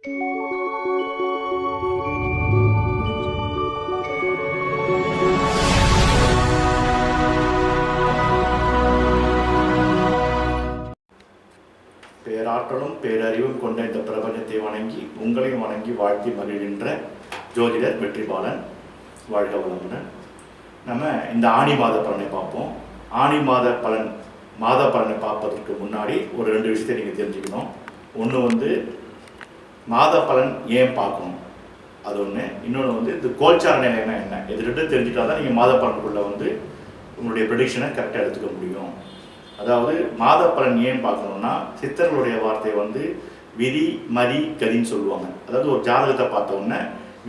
பேராற்றலும் பேரறிவும் கொண்ட இந்த பிரபஞ்சத்தை வணங்கி உங்களையும் வணங்கி வாழ்த்தி மகிழ்கின்ற ஜோதிடர் வெற்றிபாலன் வாழ்க வளமுடன். நம்ம இந்த ஆணி மாத பலனை பார்ப்போம். ஆணி மாத பலன் மாத பலனை பார்ப்பதற்கு முன்னாடி ஒரு ரெண்டு விஷயத்தை நீங்கள் தெரிஞ்சுக்கணும். ஒன்று வந்து மாத பலன் ஏன் பார்க்கணும்? அது ஒன்று இன்னொன்று வந்து இந்த கோல்சார நிலைன்னா என்ன? இது ரெண்டும் தெரிஞ்சுட்டா தான் நீங்கள் மாத பலனுக்குள்ளே வந்து உங்களுடைய ப்ரெடிக்ஷனை கரெக்டாக எடுத்துக்க முடியும். அதாவது மாத பலன் ஏன் பார்க்கணும்னா சித்தர்களுடைய வார்த்தையை வந்து விதி மதி கதின்னு சொல்லுவாங்க. அதாவது ஒரு ஜாதகத்தை பார்த்தோன்னே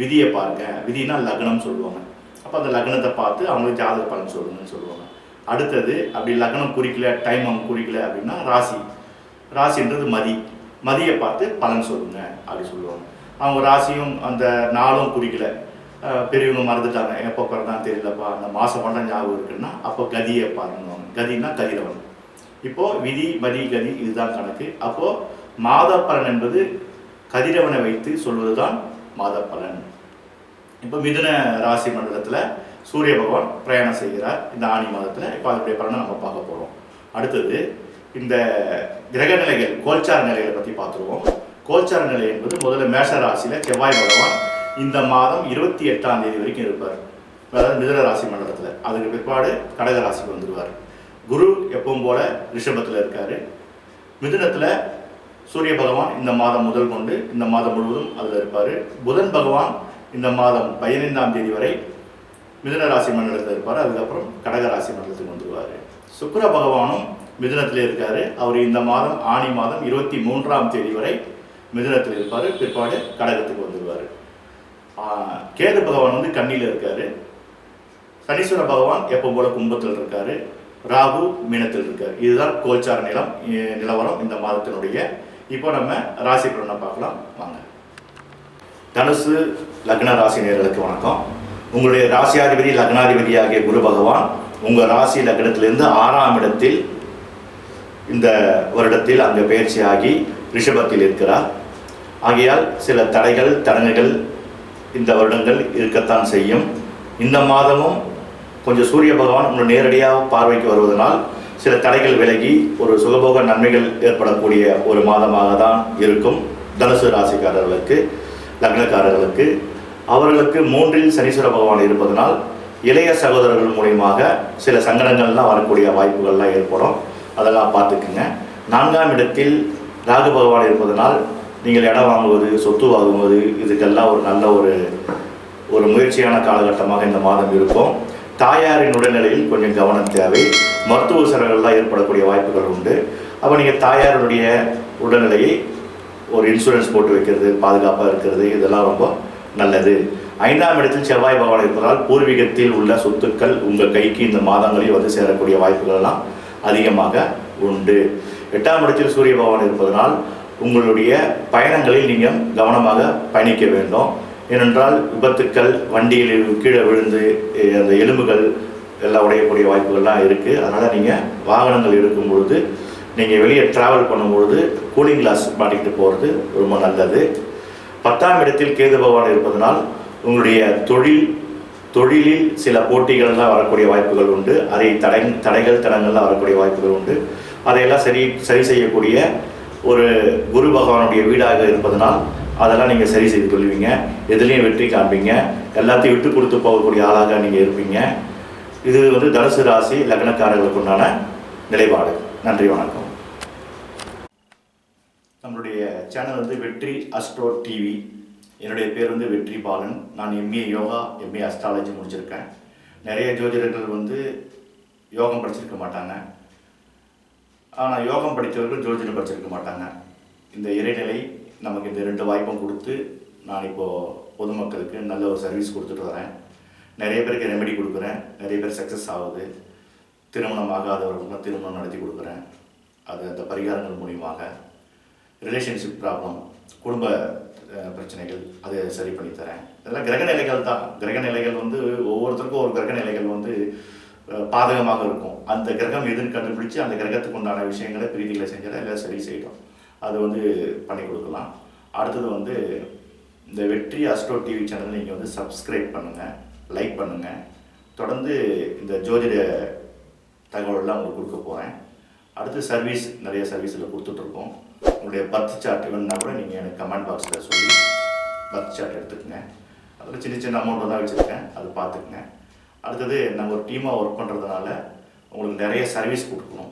விதியை பாருங்க. விதினா லக்னம் சொல்லுவாங்க. அப்போ அந்த லக்னத்தை பார்த்து அவங்களுக்கு ஜாதக பலன் சொல்லுங்கன்னு சொல்லுவாங்க. அடுத்தது அப்படி லக்னம் குறிக்கல டைம் அவங்க குறிக்கல அப்படின்னா ராசி. ராசின்றது மதி. மதியை பார்த்து பலன் சொல்லுங்க அப்படி சொல்லுவாங்க. அவங்க ராசியும் அந்த நாளும் குறிக்கல. பெரியவங்க மறந்துட்டாங்க. எப்போ பிறந்தான் தெரியலப்பா. அந்த மாதம் மட்டும் ஞாபகம் இருக்குன்னா அப்போ கதியை பாருங்க கதினா கதிரவன். இப்போது விதி மதி கதி இதுதான் கணக்கு. அப்போது மாத பலன் என்பது கதிரவனை வைத்து சொல்வதுதான் மாத பலன் இப்போ மிதுன ராசி மண்டலத்தில் சூரிய பகவான் பிரயாணம் செய்கிறார். இந்த ஆணி மாதத்தில். இப்போ அதனுடைய பலனை நம்ம பார்க்க போகிறோம் அடுத்தது இந்த கிரக நிலைகள் கோல்சார நிலைகளை பற்றி பார்த்துருவோம். கோல்சார நிலை என்பது முதல்ல மேஷ ராசியில் செவ்வாய் பகவான் இந்த மாதம் இருபத்தி எட்டாம் தேதி வரைக்கும் இருப்பார். அதாவது மிதுன ராசி மண்டலத்தில். அதுக்கு பிற்பாடு கடக ராசிக்கு வந்துடுவார் குரு எப்பவும் போல ரிஷபத்தில் இருக்காரு. மிதுனத்தில் சூரிய பகவான் இந்த மாதம் முதல் கொண்டு இந்த மாதம் முழுவதும் அதில் இருப்பார். புதன் பகவான் இந்த மாதம் பதினைந்தாம் தேதி வரை மிதுன ராசி மண்டலத்தில் இருப்பார். அதுக்கப்புறம் கடக ராசி மண்டலத்துக்கு வந்துடுவார் சுக்கர பகவானும் மிதுனத்தில் இருக்கார். அவர் இந்த மாதம் ஆணி மாதம் இருபத்தி மூன்றாம் தேதி வரை மிதுனத்தில் இருப்பார். பிற்பாடு கடகத்துக்கு வந்துடுவார் கேது பகவான் வந்து கண்ணியில் இருக்கார். சனீஸ்வர பகவான் எப்போ போல கும்பத்தில் இருக்கார். ராகு மீனத்தில் இருக்கார். இதுதான் கோல்சார நிலம் நிலவரம் இந்த மாதத்தினுடைய. இப்போ நம்ம ராசி பலனை பார்க்கலாம். வாங்க. தனுசு லக்ன ராசி நேர்களுக்கு வணக்கம். உங்களுடைய ராசியாதிபதி லக்னாதிபதி ஆகிய குரு பகவான் உங்கள் ராசி லக்னத்திலிருந்து ஆறாம் இடத்தில் இந்த வருடத்தில் அங்கே பயிற்சியாகி ரிஷபத்தில் இருக்கிறார். ஆகையால் சில தடைகள் தடங்குகள் இந்த வருடங்கள் இருக்கத்தான் செய்யும். இந்த மாதமும் கொஞ்சம் சூரிய பகவான் உங்களை நேரடியாக பார்வைக்கு வருவதனால் சில தடைகள் விலகி ஒரு சுகபோக நன்மைகள் ஏற்படக்கூடிய ஒரு மாதமாக தான் இருக்கும். தனுசு ராசிக்காரர்களுக்கு லக்னக்காரர்களுக்கு. அவர்களுக்கு மூன்றில் சனீஸ்வர பகவான் இருப்பதனால் இளைய சகோதரர்கள் மூலியமாக சில சங்கடங்கள்லாம் வரக்கூடிய வாய்ப்புகள்லாம் ஏற்படும். அதெல்லாம் பார்த்துக்குங்க. நான்காம் இடத்தில் ராகு பகவான் இருப்பதனால் நீங்கள் இடம் வாங்குவது சொத்து வாங்குவது இதுக்கெல்லாம் ஒரு நல்ல ஒரு ஒரு முயற்சியான காலகட்டமாக இந்த மாதம் இருக்கும். தாயாரின் உடல்நிலையில் கொஞ்சம் கவனம் தேவை. மருத்துவ செலவுகள்லாம் ஏற்படக்கூடிய வாய்ப்புகள் உண்டு. அப்போ நீங்கள் தாயாருடைய உடல்நிலையை ஒரு இன்சூரன்ஸ் போட்டு வைக்கிறது பாதுகாப்பாக இருக்கிறது இதெல்லாம் ரொம்ப நல்லது. ஐந்தாம் இடத்தில் செவ்வாய் பகவான் இருப்பதால் பூர்வீகத்தில் உள்ள சொத்துக்கள் உங்கள் கைக்கு இந்த மாதங்களில் வந்து சேரக்கூடிய வாய்ப்புகள்லாம் அதிகமாக உண்டு. எட்டாம் இடத்தில் சூரிய பகவான் இருப்பதனால் உங்களுடைய பயணங்களில் நீங்கள் கவனமாக பயணிக்க வேண்டும். ஏனென்றால் விபத்துக்கள் வண்டியில் கீழே விழுந்து அந்த எலும்புகள் எல்லாம் உடையக்கூடிய வாய்ப்புகள்லாம் இருக்குது அதனால் நீங்கள் வாகனங்கள் எடுக்கும் பொழுது நீங்கள் வெளியே ட்ராவல் பண்ணும்பொழுது கூலிங் கிளாஸ் மாட்டிக்கிட்டு போகிறது ரொம்ப நல்லது. பத்தாம் இடத்தில் கேது பகவான் இருப்பதனால் உங்களுடைய தொழில் தொழிலில் சில போட்டிகள்லாம் வரக்கூடிய வாய்ப்புகள் உண்டு. அதை தடை தடைகள் தடங்கள்லாம் வரக்கூடிய வாய்ப்புகள் உண்டு. அதையெல்லாம் சரி சரி செய்யக்கூடிய ஒரு குரு பகவானுடைய வீடாக இருப்பதனால் அதெல்லாம் நீங்கள் சரி செய்து கொள்வீங்க. எதுலேயும் வெற்றி காண்பீங்க. எல்லாத்தையும் விட்டு கொடுத்து போகக்கூடிய ஆளாக நீங்கள் இருப்பீங்க. இது வந்து தனுசு ராசி லக்னக்காரர்களுக்கு உண்டான நிலைப்பாடு. நன்றி வணக்கம். நம்மளுடைய சேனல் வந்து வெற்றி அஸ்ட்ரோ டிவி. என்னுடைய பேர் வந்து வெற்றி பாலன் நான் எம்ஏ யோகா எம்ஏ அஸ்ட்ராலஜி முடிச்சிருக்கேன். நிறைய ஜோதிடர்கள் வந்து யோகம் படிச்சிருக்க மாட்டாங்க. ஆனால் யோகம் படித்தவர்கள் ஜோதிடம் படிச்சிருக்க மாட்டாங்க. இந்த இறைநிலை நமக்கு இந்த ரெண்டு வாய்ப்பும் கொடுத்து நான் இப்போது பொதுமக்களுக்கு நல்ல ஒரு சர்வீஸ் கொடுத்துட்டு வரேன். நிறைய பேருக்கு ரெமெடி கொடுக்குறேன். நிறைய பேர் சக்ஸஸ் ஆகுது. திருமணம் ஆகாதவர்களுக்கு திருமணம் நடத்தி கொடுக்குறேன். அது அந்த பரிகாரங்கள் மூலியமாக ரிலேஷன்ஷிப் ப்ராப்ளம் குடும்ப பிரச்சனைகள் அதை சரி பண்ணி தரேன். இதெல்லாம் கிரக நிலைகள் தான். கிரக நிலைகள் வந்து ஒவ்வொருத்தருக்கும் ஒரு கிரக நிலைகள் வந்து பாதகமாக இருக்கும். அந்த கிரகம் எதுன்னு கண்டுபிடிச்சு அந்த கிரகத்துக்கு உண்டான விஷயங்களை பிரீதிகளை செஞ்சால் எல்லாம் சரி செய்யும் அது வந்து பண்ணி கொடுக்கலாம். அடுத்தது வந்து இந்த வெற்றி அஸ்ட்ரோ டிவி சேனலை நீங்கள் வந்து சப்ஸ்கிரைப் பண்ணுங்கள் லைக் பண்ணுங்கள் தொடர்ந்து இந்த ஜோதிட தகவல்லாம் உங்களுக்கு கொடுக்க போகிறேன் அடுத்து சர்வீஸ் நிறைய சர்வீஸில் கொடுத்துட்ருக்கோம். உங்களுடைய பர்த் சார்ட் வேணும்னா கூட நீங்கள் எனக்கு கமெண்ட் பாக்ஸில் சொல்லி பர்த் சார்ட் எடுத்துக்கங்க. அதில் சின்ன சின்ன அமௌண்ட் தான் வச்சுருக்கேன். அது பார்த்துக்குங்க. அடுத்தது நம்ம ஒரு டீமாக ஒர்க் பண்ணுறதுனால உங்களுக்கு நிறைய சர்வீஸ் கொடுக்கணும்.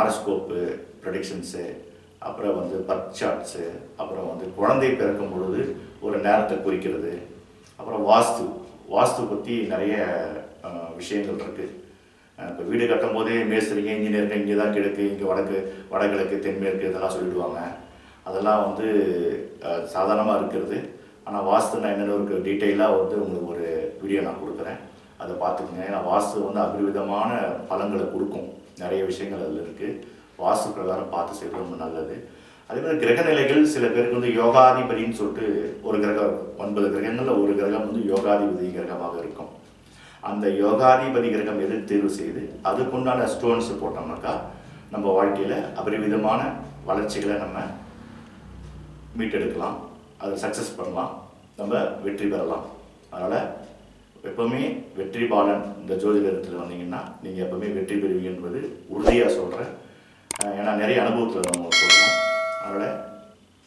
ஆரஸ்கோப்பு ப்ரொடிக்ஷன்ஸு அப்புறம் வந்து பர்த் சார்ட்ஸு அப்புறம் வந்து குழந்தை பிறக்கும் பொழுது ஒரு நேரத்தை குறிக்கிறது. அப்புறம் வாஸ்து வாஸ்து பற்றி நிறைய விஷயங்கள் இருக்குது இப்போ வீடு கட்டும் போதே மேஸ்திரிங்க இன்ஜினியருங்க இங்கே தான் கிழக்கு இங்கே வடக்கு வடகிழக்கு தென்மேற்கு இதெல்லாம் சொல்லிடுவாங்க. அதெல்லாம் வந்து சாதாரணமாக இருக்கிறது. ஆனால் வாஸ்து நான் என்னென்ன ஒரு டீட்டெயிலாக வந்து உங்களுக்கு ஒரு வீடியோ நான் கொடுக்குறேன். அதை பார்த்துக்குங்க. ஏன்னா வாஸ்து வந்து அபரிவிதமான பலன்களை கொடுக்கும். நிறைய விஷயங்கள் அதில் இருக்குது வாஸ்து பிரகாரம் பார்த்து செய்வது ரொம்ப நல்லது. அதே மாதிரி கிரக நிலைகள் சில பேருக்கு வந்து யோகாதிபதின்னு சொல்லிட்டு ஒரு கிரகம் ஒன்பது கிரகங்களில் ஒரு கிரகம் வந்து யோகாதிபதி கிரகமாக இருக்கும். அந்த யோகாதிபதி கிரகம் எது தேர்வு செய்து அதுக்குண்டான ஸ்டோன்ஸ் போட்டோம்னாக்கா நம்ம வாழ்க்கையில் அபரிவிதமான வளர்ச்சிகளை நம்ம மீட்டெடுக்கலாம் அதை சக்ஸஸ் பண்ணலாம் நம்ம வெற்றி பெறலாம். அதனால் எப்போவுமே வெற்றி பாலன் இந்த ஜோதிடத்தில் வந்தீங்கன்னா நீங்கள் எப்போவுமே வெற்றி பெறுவீங்க என்பது உறுதியாக சொல்கிறேன் ஏன்னா நிறைய அனுபவத்தில் நம்ம சொல்கிறோம் அதனால்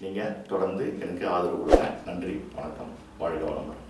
நீங்கள் தொடர்ந்து எனக்கு ஆதரவு கொடுங்க. நன்றி வணக்கம். வாழ்க வளமுடன்.